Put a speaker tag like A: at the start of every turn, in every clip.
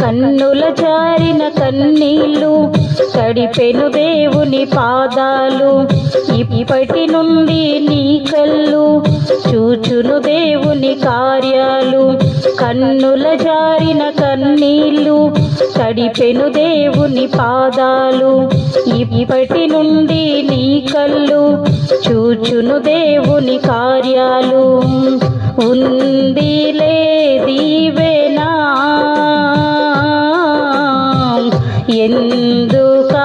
A: కన్నుల జారిన కన్నీళ్ళు తడిపెను దేవుని పాదాలు ఇప్పటి నుండి నీ కళ్ళు చూచును దేవుని కార్యాలు. కన్నుల జారిన కన్నీళ్ళు తడిపెను దేవుని పాదాలు ఇప్పటి నుండి నీ కళ్ళు చూచును దేవుని కార్యాలు. ఉందిలే దీవెనా ఎందుక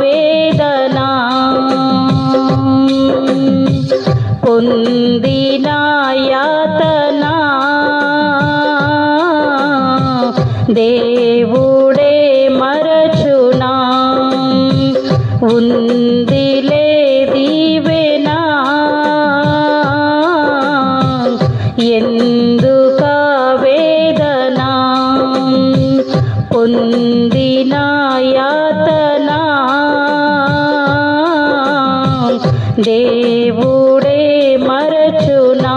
A: వేదనా? పొందిన యాతనా? దేవుడే మరచునా? ఉంది ఎందుక వేదన? పొందిన యాతన? దేవుడే మరచునా?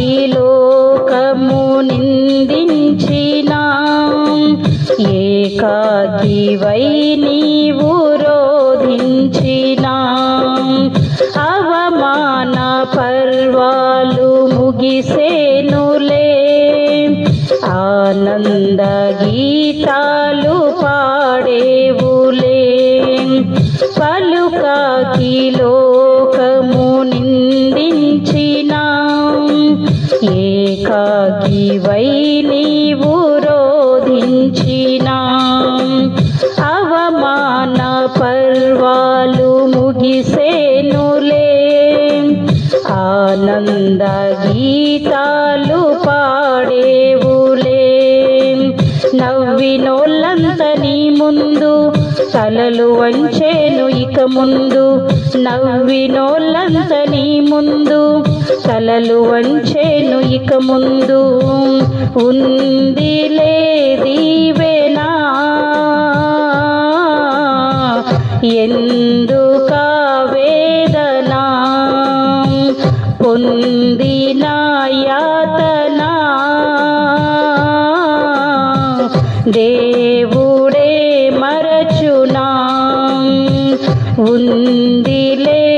A: ఈ లోకము నిందించిన. ఏకాకివై నీవు రోధించిన. అవమాన పర్వాలు ముగిసేనులే. ఆనంద గీతాలు పాడేవులే. పలుకాకి లోకము నిందించినా. ఏకాకి వై నీవు రోధించిన. అవమాన పర్వాలు ముగిసేనులే. ఆనంద గీతాలు పాడేవులే. నవ్వినోళ్ళంత నీ ముందు తలలు వంచేను ఇక ముందు. నవ్వినోళ్ళంత నీ ముందు తలలు వంచేను ఇక ముందు. ఉందిలే దీవెనా. ఎందుక వేదనా? పొందిన యాతనా? దేవుడే మరచునా? ఉందిలే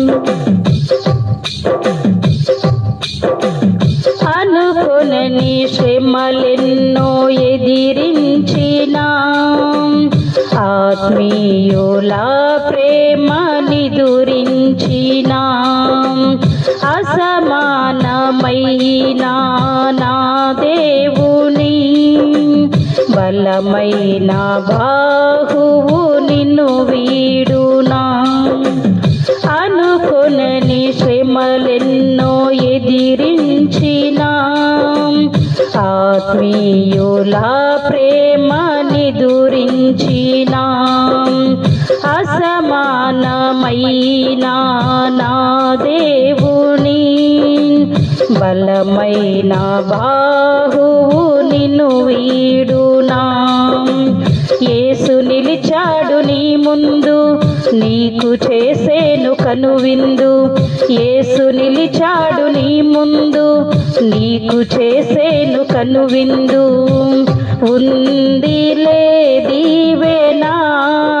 A: ప్రేమ నిదురించిన అసమానమైన నా దేవుని బలమైన బాహువు నిన్ను వీడునా. అనుకొనని శ్రమలెన్నో ఎదిరించిన. ఆత్మీయుల ప్రేమ నిదురించిన అసమానమైనా నా దేవుని బలమైన బాహువు నిన్ను వీడునా. ఏసు నిలిచాడు నీ ముందు నీకు చేసేను కనువిందు. ఏసు నిలిచాడు నీ ముందు నీకు చేసేను కనువిందు. ఉందిలే దీవెనా